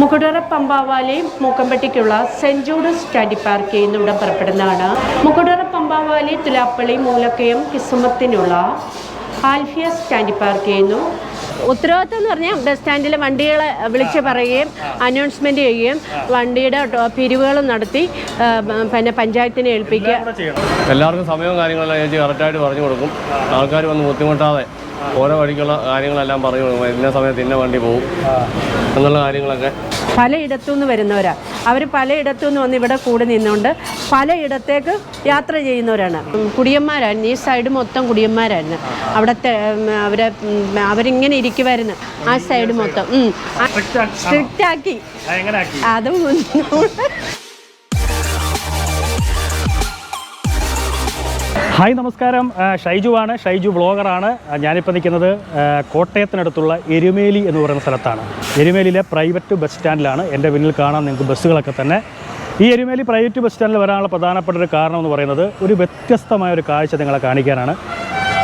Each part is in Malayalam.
മുക്കുടറ പമ്പാവാലി മൂക്കമ്പട്ടിക്കുള്ള സെന്റ് ജൂഡസ് സ്റ്റഡി പാർക്ക് എന്നിവിടെ പുറപ്പെടുന്നതാണ് മുക്കുടറ പമ്പാവാലി തുലാപ്പള്ളി മൂലക്കയം കിസുമത്തിനുള്ള ആൽഫിയ സ്റ്റാൻഡി പാർക്ക് ചെയ്യുന്നു. ഉത്തരവാദിത്തം എന്ന് പറഞ്ഞാൽ ബസ് സ്റ്റാൻഡിൽ വണ്ടികളെ വിളിച്ച് പറയുകയും അനൗൺസ്മെന്റ് ചെയ്യുകയും വണ്ടിയുടെ പിരിവുകൾ നടത്തി പിന്നെ പഞ്ചായത്തിനെ ഏൽപ്പിക്കുക. എല്ലാവർക്കും സമയവും കാര്യങ്ങളെല്ലാം കറക്റ്റായിട്ട് പറഞ്ഞു കൊടുക്കും. ആൾക്കാർ വന്ന് ബുദ്ധിമുട്ടാതെ ഓരോ വഴിക്കുള്ള കാര്യങ്ങളെല്ലാം പറഞ്ഞു കൊടുക്കും ഇന്ന സമയത്ത് ഇന്ന വണ്ടി പോകും എന്നുള്ള കാര്യങ്ങളൊക്കെ. പലയിടത്തു നിന്ന് വരുന്നവരാ. അവർ പലയിടത്തു നിന്ന് വന്ന് ഇവിടെ കൂടി നിന്നുകൊണ്ട് പലയിടത്തേക്ക് യാത്ര ചെയ്യുന്നവരാണ്. കുടിയന്മാരായിരുന്നു ഈ സൈഡ് മൊത്തം കുടിയന്മാരായിരുന്നു അവിടുത്തെ അവരെ അവരിങ്ങനെ ഇരിക്കുമായിരുന്നു ആ സൈഡ് മൊത്തം. സ്ട്രിക്റ്റ് ആക്കി. എങ്ങനെ ആക്കി. അതും ഹായ് നമസ്കാരം. ഷൈജു ആണ് ഷൈജു വ്ളോഗറാണ്. ഞാനിപ്പോൾ നിൽക്കുന്നത് കോട്ടയത്തിനടുത്തുള്ള എരുമേലി എന്ന് പറയുന്ന സ്ഥലത്താണ്. എരുമേലിയിലെ പ്രൈവറ്റ് ബസ് സ്റ്റാൻഡിലാണ്. എന്റെ പിന്നിൽ കാണാൻ നിങ്ങൾക്ക് ബസ്സുകളൊക്കെ തന്നെ. ഈ എരുമേലി പ്രൈവറ്റ് ബസ് സ്റ്റാൻഡിൽ വരാനുള്ള പ്രധാനപ്പെട്ട ഒരു കാരണം എന്ന് പറയുന്നത് ഒരു വ്യത്യസ്തമായ ഒരു കാഴ്ച നിങ്ങളെ കാണിക്കാനാണ്.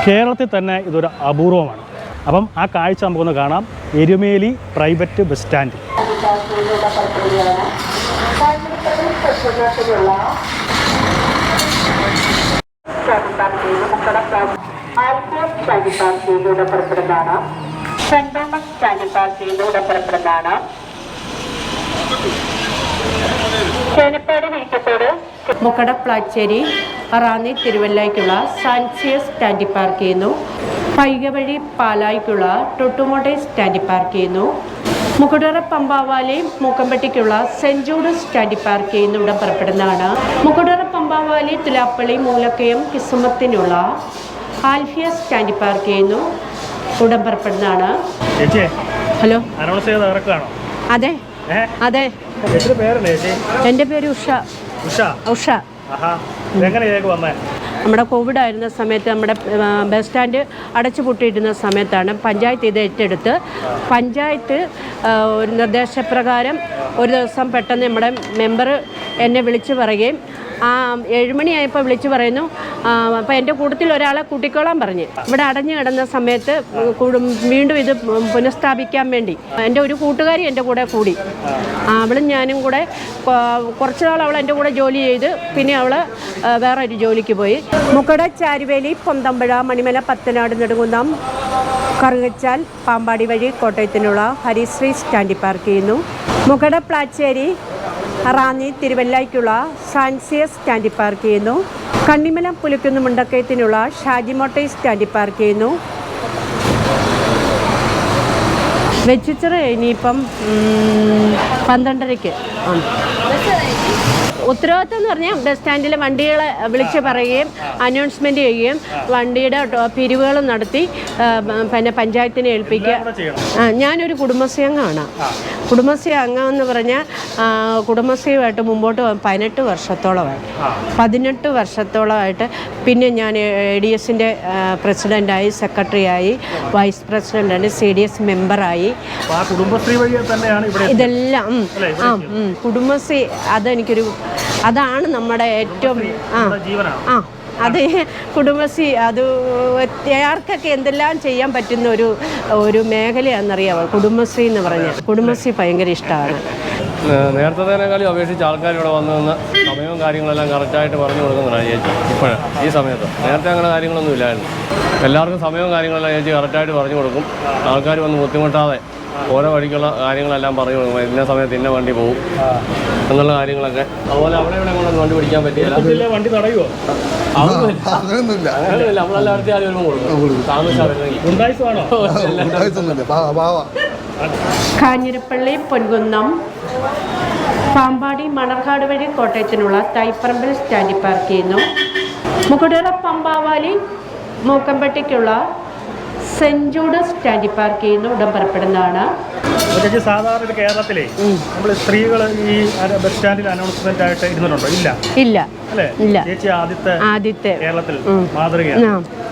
കേരളത്തിൽ തന്നെ ഇതൊരു അപൂർവമാണ്. അപ്പം ആ കാഴ്ച നമുക്കൊന്ന് കാണാം. Erumeli private bus stand. Mukkada Plachery Ranni തിരുവല്ലയ്ക്കുള്ള സാൻസിയസ് standi park ചെയ്യുന്നു. പൈക വഴി പാലായ്ക്കുള്ള ടൊട്ടുമോട്ടെ സ്റ്റാൻഡി പാർക്ക് ചെയ്യുന്നു. മുക്കുടറ പമ്പാവാലയും മൂക്കമ്പട്ടിക്കുള്ള ജൂഡസ് സ്റ്റാൻഡി പാർക്ക് ചെയ്യുന്നു ഇവിടെ പുറപ്പെടുന്നതാണ്. മുക്കുടറ പമ്പാവാലി തുലാപ്പള്ളി മൂലക്കയം കിസുമത്തിനുള്ള ആൽഫിയ സ്റ്റാൻഡി പാർക്ക് ചെയ്യുന്നു. ഉടമ്പറപ്പെടുന്നതാണ്. ഹലോ. അതെ. അതെ. എന്റെ പേര് ഉഷ. ഉഷ? ഉഷ. നമ്മുടെ കോവിഡ് ആയിരുന്ന സമയത്ത് നമ്മുടെ ബസ് സ്റ്റാൻഡ് അടച്ചു പൂട്ടിയിരുന്ന സമയത്താണ് പഞ്ചായത്ത് ഇത് ഏറ്റെടുത്ത്. പഞ്ചായത്ത് ഒരു നിർദ്ദേശപ്രകാരം ഒരു ദിവസം പെട്ടെന്ന് നമ്മുടെ മെമ്പർ എന്നെ വിളിച്ചു പറയുകയും ആ ഏഴുമണിയായപ്പോൾ വിളിച്ചു പറയുന്നു. അപ്പോൾ എന്റെ കൂട്ടത്തിൽ ഒരാളെ കൂട്ടിക്കോളാൻ പറഞ്ഞ്. ഇവിടെ അടഞ്ഞു കിടന്ന സമയത്ത് കൂടും വീണ്ടും ഇത് പുനഃസ്ഥാപിക്കാൻ വേണ്ടി. എന്റെ ഒരു കൂട്ടുകാരി എന്റെ കൂടെ കൂടി. അവളും ഞാനും കൂടെ കുറച്ചു നാൾ അവൾ എന്റെ കൂടെ ജോലി ചെയ്ത് പിന്നെ അവൾ വേറെ ഒരു ജോലിക്ക് പോയി. മുക്കട ചാരുവേലി പൊന്തമ്പഴ മണിമല പത്തനാട് നെടുങ്കുന്നം കറുകച്ചാൽ പാമ്പാടി വഴി കോട്ടയത്തിനുള്ള ഹരിശ്രീ സ്റ്റാൻഡി പാർക്ക് ചെയ്യുന്നു. മുക്കട പ്ലാച്ചേരി റാന്നി തിരുവല്ലയ്ക്കുള്ള സാൻസിയസ് സ്റ്റാൻഡി പാർക്ക് ചെയ്യുന്നു. കണ്ണിമലം പുലിക്കുന്ന് മുണ്ടക്കയത്തിനുള്ള ഷാജിമോട്ടൈ സ്റ്റാൻഡി പാർക്ക് ചെയ്യുന്നു. വെച്ചിച്ചറ് ഇനിയിപ്പം പന്ത്രണ്ടരയ്ക്ക്. ഉത്തരവാദിത്തം എന്ന് പറഞ്ഞാൽ ബസ് സ്റ്റാൻഡിലെ വണ്ടികളെ വിളിച്ച് പറയുകയും അനൗൺസ്മെന്റ് ചെയ്യുകയും വണ്ടിയുടെ പിരിവുകൾ നടത്തി പിന്നെ പഞ്ചായത്തിനെ ഏൽപ്പിക്കുക. ഞാനൊരു കുടുംബശ്രീ അംഗമാണ് കുടുംബശ്രീ അംഗം എന്ന് പറഞ്ഞാൽ കുടുംബശ്രീയുമായിട്ട് മുമ്പോട്ട് പോകാൻ പതിനെട്ട് വർഷത്തോളമായി പതിനെട്ട് വർഷത്തോളമായിട്ട് പിന്നെ ഞാൻ എ ഡി എസിന്റെ പ്രസിഡന്റായി സെക്രട്ടറിയായി വൈസ് പ്രസിഡന്റായി സി ഡി എസ് മെമ്പറായി. കുടുംബശ്രീ വഴി തന്നെയാണ് ഇതെല്ലാം ആ കുടുംബശ്രീ അതെനിക്കൊരു അതാണ് നമ്മുടെ ഏറ്റവും ആ ആ അത് കുടുംബശ്രീ അത് ആർക്കൊക്കെ എന്തെല്ലാം ചെയ്യാൻ പറ്റുന്ന ഒരു ഒരു മേഖലയാണെന്നറിയാമോ കുടുംബശ്രീ എന്ന് പറഞ്ഞാൽ. കുടുംബശ്രീ ഭയങ്കര ഇഷ്ടമാണ്. നേരത്തേതിനേക്കാളും അപേക്ഷിച്ച് ആൾക്കാർ ഇവിടെ വന്ന് നിന്ന് സമയവും കാര്യങ്ങളെല്ലാം കറക്റ്റായിട്ട് പറഞ്ഞു കൊടുക്കുന്നതാണ് ചേച്ചി. ഇപ്പോഴും ഈ സമയത്ത്. നേരത്തെ അങ്ങനെ കാര്യങ്ങളൊന്നും ഇല്ലായിരുന്നു. എല്ലാവർക്കും സമയവും കാര്യങ്ങളെല്ലാം ചേച്ചി കറക്റ്റായിട്ട് പറഞ്ഞു കൊടുക്കും. ആൾക്കാർ വന്ന് ബുദ്ധിമുട്ടാതെ ഓരോ വഴിക്കുള്ള കാര്യങ്ങളെല്ലാം പറഞ്ഞു കൊടുക്കും ഇന്ന സമയത്ത് ഇന്ന വണ്ടി പോകും എന്നുള്ള കാര്യങ്ങളൊക്കെ. അതുപോലെ അവിടെ ഇവിടെ കൊണ്ടൊന്നും വണ്ടി പിടിക്കാൻ പറ്റില്ല. വണ്ടി തടയുമോ അങ്ങനെയല്ല ആരും വരുമ്പോൾ കൊടുക്കും കാഞ്ഞിരപ്പള്ളി പൊൻകുന്നം പാമ്പാടി മണർക്കാട് വഴി കോട്ടയത്തിനുള്ള തൈപ്പറമ്പിൽ സ്റ്റാൻഡിൽ പാർക്ക് ചെയ്യുന്നു. മുക്കുടറ പമ്പാവാലി മൂക്കമ്പട്ടിക്കുള്ള സെന്റ് ജൂഡസ് സ്റ്റാൻഡിൽ പാർക്കിൽ നിന്ന് ഉടൻ പുറപ്പെടുന്നതാണ് അപ്പൊ ചേച്ചി സാധാരണ കേരളത്തിലെ നമ്മൾ സ്ത്രീകൾ ഈ ബസ് സ്റ്റാൻഡിൽ അനൗൺസ്മെന്റ് ആയിട്ട് ഇരുന്നിട്ടുണ്ടോ? ഇല്ല. ഇല്ല. അല്ലേ? ഇല്ല. ചേച്ചി ആദ്യത്തെ ആദ്യത്തെ കേരളത്തിൽ. മാതൃകയാണ്.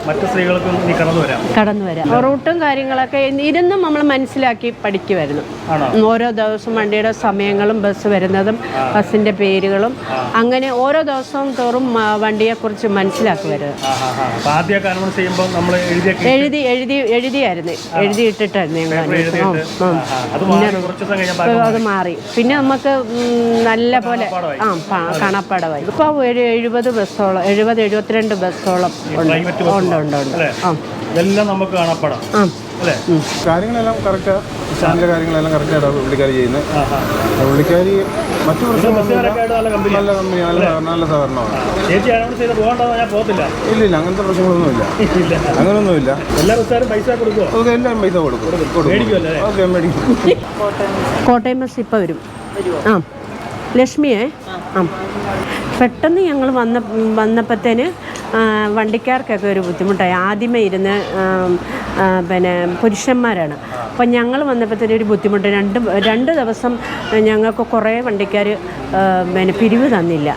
മറ്റു സ്ത്രീകൾക്കും ഇനി കടന്നു വരാം. കടന്നു വരാം. റൂട്ടും കാര്യങ്ങളൊക്കെ ഇരുന്നും നമ്മൾ മനസ്സിലാക്കി പഠിക്കുമായിരുന്നു വരുന്നു ഓരോ ദിവസവും വണ്ടിയുടെ സമയങ്ങളും ബസ് വരുന്നതും ബസ്സിന്റെ പേരുകളും അങ്ങനെ ഓരോ ദിവസവും തോറും വണ്ടിയെ കുറിച്ച് മനസ്സിലാക്കുമായിരുന്നു എഴുതി എഴുതി എഴുതിയായിരുന്നു. എഴുതിയിട്ടിട്ടായിരുന്നു ഞങ്ങൾ അത് മാറി പിന്നെ നമുക്ക് നല്ല പോലെ ആ കണപ്പടവായി ഇപ്പൊ ഒരു എഴുപത് ബസ്സോളം എഴുപത് എഴുപത്തിരണ്ട് ബസ്സോളം ഉണ്ട് ഉണ്ട് ഉണ്ട് ആ. ഇതെല്ലാം നമുക്ക് കാണപ്പെടാം. ആ. അല്ലേ? കാര്യങ്ങളെല്ലാം കറക്റ്റ് സ്റ്റാൻഡിലെ കാര്യങ്ങളെല്ലാം കറക്റ്റായിട്ടാണ് പുള്ളിക്കാരി ചെയ്യുന്നത്. പുള്ളിക്കാരി മറ്റു ആയിട്ട് നല്ല കമ്പനി നല്ല നല്ല സഹകരണമാണ് ഇല്ല ഇല്ല അങ്ങനത്തെ പ്രശ്നങ്ങളൊന്നുമില്ല. അങ്ങനൊന്നുമില്ല. അങ്ങനെയൊന്നുമില്ല എല്ലാ പൈസ കൊടുക്കുമോ അതൊക്കെ എല്ലാം പൈസ കൊടുക്കും. കൊടുക്കും. മേടിക്കുമല്ലോ അല്ലേ? ഓക്കെ മേടിക്കും. കോട്ടയം ബസ് ഇപ്പോൾ വരും. ആ. ലക്ഷ്മിയെ? ആ. പെട്ടെന്ന് ഞങ്ങൾ വന്ന വന്നപ്പോഴത്തേന് വണ്ടിക്കാർക്കൊക്കെ ഒരു ബുദ്ധിമുട്ടായി. ആദ്യമേ ഇരുന്ന് പിന്നെ പുരുഷന്മാരാണ്. അപ്പം ഞങ്ങൾ വന്നപ്പോഴത്തേന് ഒരു ബുദ്ധിമുട്ട്. രണ്ട് രണ്ട് ദിവസം ഞങ്ങൾക്ക് കുറേ വണ്ടിക്കാർ പിന്നെ പിരിവ് തന്നില്ല.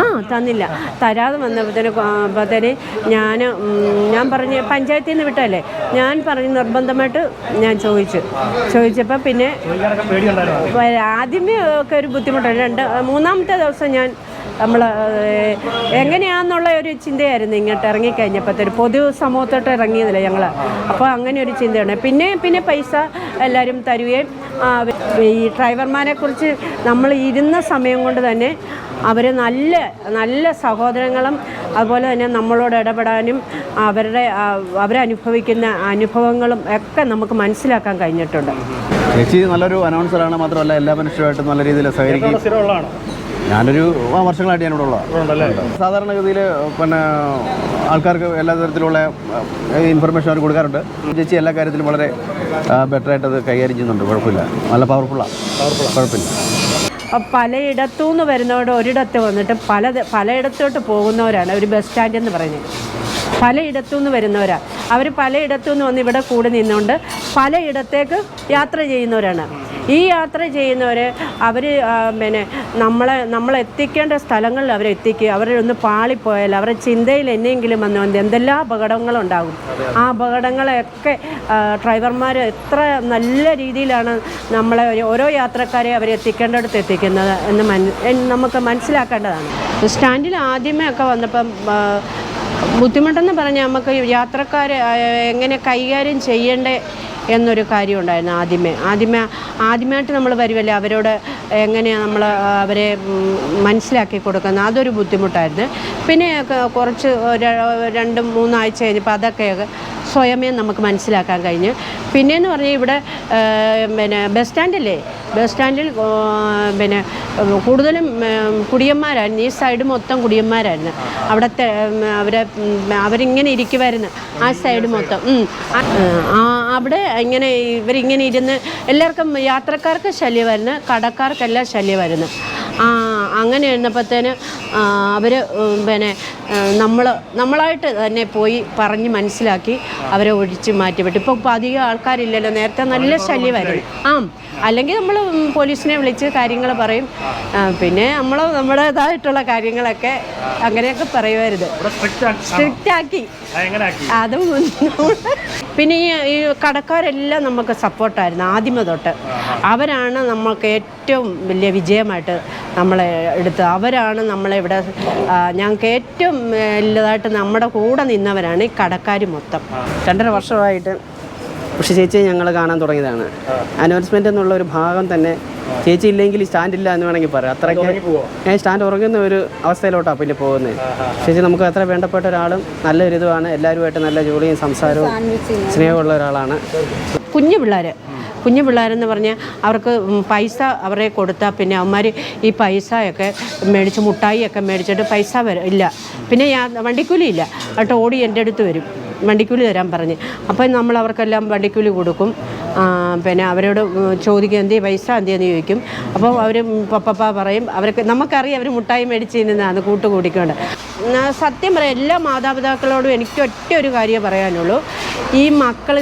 ആ തന്നില്ല. തരാതെ വന്നപ്പോഴത്തേന് അപ്പോഴത്തേന് ഞാൻ ഞാൻ പറഞ്ഞ് പഞ്ചായത്തിൽ നിന്ന് വിട്ടല്ലേ ഞാൻ പറഞ്ഞ് നിർബന്ധമായിട്ട് ഞാൻ ചോദിച്ചു. ചോദിച്ചപ്പോൾ പിന്നെ ആദ്യമേ ഒക്കെ ഒരു ബുദ്ധിമുട്ടുണ്ട് രണ്ട് മൂന്നാമത്തെ ദിവസം ഞാൻ നമ്മൾ എങ്ങനെയാണെന്നുള്ള ഒരു ചിന്തയായിരുന്നു ഇങ്ങോട്ട് ഇറങ്ങിക്കഴിഞ്ഞപ്പോഴത്തേന് പൊതു സമൂഹത്തോട്ട് ഇറങ്ങിയതില്ല ഞങ്ങൾ അപ്പോൾ അങ്ങനെ ഒരു ചിന്തയാണ്. പിന്നെ പിന്നെ പൈസ എല്ലാവരും തരുകയും ഈ ഡ്രൈവർമാരെ കുറിച്ച് നമ്മൾ ഇരുന്ന സമയം കൊണ്ട് തന്നെ അവർ നല്ല നല്ല സഹോദരങ്ങളും അതുപോലെ തന്നെ നമ്മളോട് ഇടപെടാനും അവരുടെ അവരനുഭവിക്കുന്ന അനുഭവങ്ങളും ഒക്കെ നമുക്ക് മനസ്സിലാക്കാൻ കഴിഞ്ഞിട്ടുണ്ട്. ചേച്ചി നല്ലൊരു അനൗൺസറാണ് മാത്രമല്ല എല്ലാ മനുഷ്യരുമായിട്ടും നല്ല രീതിയിൽ സഹകരിക്കും ഞാനൊരു ആ, വർഷങ്ങളായിട്ട് ഞാനിവിടെ ഉള്ള സാധാരണഗതിയിൽ പിന്നെ ആൾക്കാർക്ക് എല്ലാ തരത്തിലുള്ള ഇൻഫർമേഷൻ അവർ കൊടുക്കാറുണ്ട്. ചേച്ചി എല്ലാ കാര്യത്തിലും വളരെ ബെറ്ററായിട്ട് അത് കൈകാര്യം ചെയ്യുന്നുണ്ട്. കുഴപ്പമില്ല. നല്ല പവർഫുള്ളാണ് കുഴപ്പമില്ല. പലയിടത്തു നിന്ന് വരുന്നവരോട് ഒരിടത്ത് വന്നിട്ട് പല പലയിടത്തോട്ട് പോകുന്നവരാണ്. ഒരു ബസ് സ്റ്റാൻഡ് എന്ന് പറയുന്നത്. പലയിടത്തു നിന്ന് വരുന്നവരാണ് അവർ പലയിടത്തു നിന്ന് വന്ന് ഇവിടെ കൂടി നിന്നുകൊണ്ട് പലയിടത്തേക്ക് യാത്ര ചെയ്യുന്നവരാണ്. ഈ യാത്ര ചെയ്യുന്നവർ അവർ പിന്നെ നമ്മളെ നമ്മളെത്തിക്കേണ്ട സ്ഥലങ്ങളിൽ അവരെത്തിക്കുക അവരൊന്ന് പാളിപ്പോയാൽ അവരുടെ ചിന്തയിൽ എന്നെങ്കിലും വന്നു വന്ന് എന്തെല്ലാം അപകടങ്ങളുണ്ടാകും. ആ അപകടങ്ങളെയൊക്കെ ഡ്രൈവർമാർ എത്ര നല്ല രീതിയിലാണ് നമ്മളെ ഓരോ യാത്രക്കാരെ അവരെ എത്തിക്കേണ്ടടുത്ത് എത്തിക്കുന്നത് എന്ന് നമുക്ക് മനസ്സിലാക്കേണ്ടതാണ്. സ്റ്റാൻഡിൽ ആദ്യമേ ഒക്കെ വന്നപ്പം ബുദ്ധിമുട്ടെന്ന് പറഞ്ഞാൽ നമുക്ക് യാത്രക്കാരെ എങ്ങനെ കൈകാര്യം ചെയ്യേണ്ടേ എന്നൊരു കാര്യം ഉണ്ടായിരുന്നു ആദ്യമേ ആദ്യമേ ആദ്യമായിട്ട് നമ്മൾ വരുമല്ലേ അവരോട് എങ്ങനെയാണ് നമ്മൾ അവരെ മനസ്സിലാക്കി കൊടുക്കുന്നത്? അതൊരു ബുദ്ധിമുട്ടായിരുന്നു. പിന്നെ കുറച്ച് രണ്ടും മൂന്നാഴ്ച കഴിഞ്ഞപ്പോൾ അതൊക്കെ സ്വയമേ നമുക്ക് മനസ്സിലാക്കാൻ കഴിഞ്ഞു. പിന്നെയെന്ന് പറഞ്ഞാൽ ഇവിടെ പിന്നെ ബസ് സ്റ്റാൻഡില്ലേ? ബസ് സ്റ്റാൻഡിൽ പിന്നെ കൂടുതലും കുടിയന്മാരായിരുന്നു. ഈ സൈഡ് മൊത്തം കുടിയന്മാരായിരുന്നു. അവിടുത്തെ അവരെ അവരിങ്ങനെ ഇരിക്കുമായിരുന്നു ആ സൈഡ് മൊത്തം. അവിടെ ഇങ്ങനെ ഇവരിങ്ങനെ ഇരുന്ന് എല്ലാവർക്കും യാത്രക്കാർക്ക് ശല്യമായിരുന്നു. കടക്കാർക്കെല്ലാം ശല്യമായിരുന്നു. ആ അങ്ങനെ ഇരുന്നപ്പോഴത്തേന് അവർ പിന്നെ നമ്മൾ നമ്മളായിട്ട് തന്നെ പോയി പറഞ്ഞ് മനസ്സിലാക്കി അവരെ ഒഴിച്ച് മാറ്റിവിട്ടു. ഇപ്പോൾ ഇപ്പോൾ അധികം ആൾക്കാരില്ലല്ലോ. നേരത്തെ നല്ല ശല്യമായിരുന്നു. ആ. അല്ലെങ്കിൽ നമ്മൾ പോലീസിനെ വിളിച്ച് കാര്യങ്ങൾ പറയും. പിന്നെ നമ്മൾ നമ്മുടേതായിട്ടുള്ള കാര്യങ്ങളൊക്കെ അങ്ങനെയൊക്കെ പറയുമായിരുന്നു സ്ട്രിക്റ്റ് ആക്കി. അതും പിന്നെ ഈ ഈ കടക്കാരെല്ലാം നമുക്ക് സപ്പോർട്ടായിരുന്നു ആദ്യമേ തൊട്ട്. അവരാണ് നമുക്ക് ഏറ്റവും വലിയ വിജയമായിട്ട് നമ്മളെ എടുത്ത് അവരാണ് നമ്മളെ ഇവിടെ ഞങ്ങൾക്ക് ഏറ്റവും വലുതായിട്ട് നമ്മുടെ കൂടെ നിന്നവരാണ് ഈ കടക്കാർ മൊത്തം. രണ്ടര വർഷമായിട്ട് പക്ഷെ ചേച്ചിയെ ഞങ്ങൾ കാണാൻ തുടങ്ങിയതാണ്. അനൗൺസ്മെന്റ് എന്നുള്ള ഒരു ഭാഗം തന്നെ ചേച്ചി ഇല്ലെങ്കിൽ സ്റ്റാൻഡ് ഇല്ല എന്ന് വേണമെങ്കിൽ പറയാം. അത്രയ്ക്ക് ഞാൻ സ്റ്റാൻഡ് ഉറങ്ങുന്ന ഒരു അവസ്ഥയിലോട്ടാണ് പിന്നെ പോകുന്നത്. ചേച്ചി നമുക്ക് അത്ര വേണ്ടപ്പെട്ട ഒരാളും നല്ലൊരു ഇതുമാണ് എല്ലാവരുമായിട്ട് നല്ല ജോലിയും സംസാരവും സ്നേഹമുള്ള ഒരാളാണ്. കുഞ്ഞു പിള്ളേർ കുഞ്ഞു പിള്ളേരെന്ന് പറഞ്ഞാൽ അവർക്ക് പൈസ അവരെ കൊടുത്താൽ പിന്നെ അവന്മാർ ഈ പൈസയൊക്കെ മേടിച്ച് മുട്ടായിയൊക്കെ മേടിച്ചിട്ട് പൈസ വര ഇല്ല. പിന്നെ വണ്ടിക്കൂലി ഇല്ല. കേട്ടോ ഓടി എന്റെ അടുത്ത് വരും. വണ്ടിക്കൂലി തരാൻ പറഞ്ഞ്. അപ്പം നമ്മൾ അവർക്കെല്ലാം വണ്ടിക്കൂലി കൊടുക്കും. പിന്നെ അവരോട് ചോദിക്കും എന്തേ പൈസ എന്തിയെന്ന് ചോദിക്കും? അപ്പോൾ അവർ പപ്പ പറയും. അവർക്ക് നമുക്കറിയാം അവർ മുട്ടായി മേടിച്ച് തിന്നുന്നതാണ് കൂട്ടുകൂടിക്കൊണ്ട്. സത്യം പറയാം എല്ലാ മാതാപിതാക്കളോടും എനിക്ക് ഒറ്റ ഒരു കാര്യം പറയാനുള്ളൂ. ഈ മക്കൾ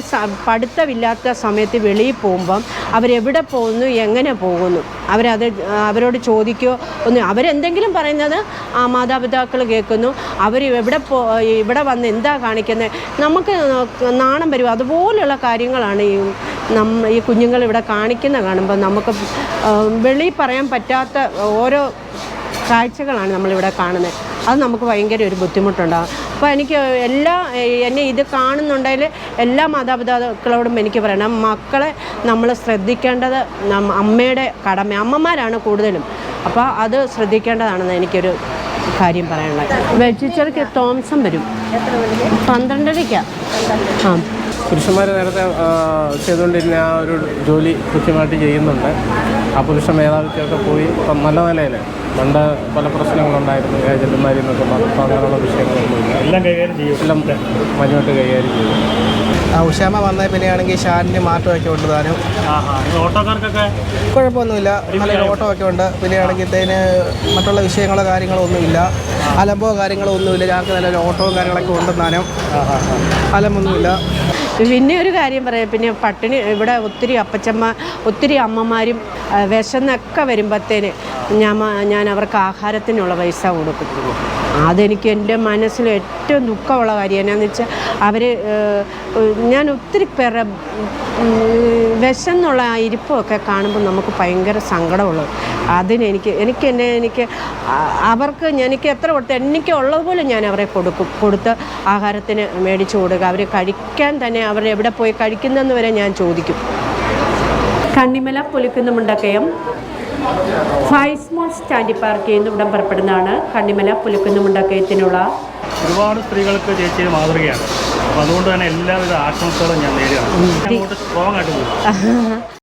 പഠിത്തമില്ലാത്ത സമയത്ത് വെളിയിൽ പോകുമ്പം അവരെവിടെ പോകുന്നു എങ്ങനെ പോകുന്നു? അവരത് അവരോട് ചോദിക്കുകയോ ഒന്ന് അവരെന്തെങ്കിലും പറയുന്നത് ആ മാതാപിതാക്കൾ കേൾക്കുന്നു. അവർ എവിടെ പോ ഇവിടെ വന്ന് എന്താ കാണിക്കുന്നത് നമുക്ക് നാണം വരും. അതുപോലെയുള്ള കാര്യങ്ങളാണ് ഈ നമ്മ ഈ കുഞ്ഞുങ്ങൾ ഇവിടെ കാണിക്കുന്ന കാണുമ്പോൾ നമുക്ക് വെളിയിൽ പറയാൻ പറ്റാത്ത ഓരോ കാഴ്ചകളാണ് നമ്മളിവിടെ കാണുന്നത്. അത് നമുക്ക് ഭയങ്കര ഒരു ബുദ്ധിമുട്ടുണ്ടാകും അപ്പോൾ എനിക്ക് എല്ലാ എന്നെ ഇത് കാണുന്നുണ്ടെങ്കിൽ എല്ലാ മാതാപിതാക്കളോടും എനിക്ക് പറയണം മക്കളെ നമ്മൾ ശ്രദ്ധിക്കേണ്ടത് അമ്മയുടെ കടമ അമ്മമാരാണ് കൂടുതലും. അപ്പോൾ അത് ശ്രദ്ധിക്കേണ്ടതാണെന്ന് എനിക്കൊരു കാര്യം പറയാനുള്ളത്. വെജിറ്റർക്ക് തോംസം വരും. പന്ത്രണ്ടരയ്ക്കാണ് ആ. പുരുഷന്മാർ നേരത്തെ ചെയ്തുകൊണ്ടിരുന്ന ആ ഒരു ജോലി കൃത്യമായിട്ട് ചെയ്യുന്നുണ്ട്. ആ പുരുഷ മേധാവിത്വമൊക്കെ പോയി നല്ല നിലയിൽ പണ്ട് പല പ്രശ്നങ്ങളുണ്ടായിരുന്നു ഏജന്റുമാരിൽ നിന്നൊക്കെ പറഞ്ഞു അങ്ങനെയുള്ള വിഷയങ്ങളൊന്നുമില്ല. എല്ലാം കൈകാര്യം ചെയ്യും. എല്ലാം മനുവായിട്ട് കൈകാര്യം ചെയ്തു ആ ഉഷാമ വന്ന പിന്നെയാണെങ്കിൽ ഷാനിന് മാറ്റമൊക്കെ ഉണ്ട് താനും. ഓട്ടോക്കാർക്കൊക്കെ കുഴപ്പമൊന്നുമില്ല. നല്ല ഓട്ടോ ഒക്കെ ഉണ്ട്. പിന്നെയാണെങ്കിലത്തേന് മറ്റുള്ള വിഷയങ്ങളോ കാര്യങ്ങളോ ഒന്നുമില്ല അലമ്പോ കാര്യങ്ങളോ ഒന്നുമില്ല. ഞങ്ങൾക്ക് നല്ലൊരു ഓട്ടോ കാര്യങ്ങളൊക്കെ ഉണ്ട് താനും അലമ്പൊന്നുമില്ല. പിന്നെ ഒരു കാര്യം പറയാം. പിന്നെ പട്ടിണി ഇവിടെ ഒത്തിരി അപ്പച്ചമ്മ ഒത്തിരി അമ്മമാരും വിശന്നൊക്കെ വരുമ്പോഴത്തേന് ഞാൻ ഞാൻ അവർക്ക് ആഹാരത്തിനുള്ള പൈസ കൊടുക്കുന്നു. അതെനിക്ക് എന്റെ മനസ്സിൽ ഏറ്റവും ദുഃഖമുള്ള കാര്യം എന്നാന്ന് വെച്ചാൽ അവർ ഞാൻ ഒത്തിരി പേരുടെ ഉം, വിശന്നുള്ള ആ ഇരിപ്പമൊക്കെ കാണുമ്പോൾ നമുക്ക് ഭയങ്കര സങ്കടമുള്ളത് അതിനെനിക്ക് എനിക്ക് എന്നെ എനിക്ക് അവർക്ക് എനിക്ക് എത്ര കൊടുത്ത് എനിക്ക് ഉള്ളതുപോലെ ഞാൻ അവരെ കൊടുക്കും. കൊടുത്ത് ആഹാരത്തിന് മേടിച്ചു കൊടുക്കുക. അവർ കഴിക്കാൻ തന്നെ അവർ എവിടെ പോയി കഴിക്കുന്നതെന്ന് വരെ ഞാൻ ചോദിക്കും. Kannimala പൊലിക്കുന്ന Mundakayam five small standy park ചെയ്യുന്ന ഇവിടം പുറപ്പെടുന്നതാണ് കണ്ണിമല പുലിക്കുന്ന മുണ്ടക്കയത്തിനുള്ള ഒരുപാട് സ്ത്രീകൾക്ക് ചേച്ചി മാതൃകയാണ്. അതുകൊണ്ട് തന്നെ എല്ലാവിധ ആശംസകളും ഞാൻ അങ്ങോട്ട് സ്ട്രോങ് ആയിട്ട്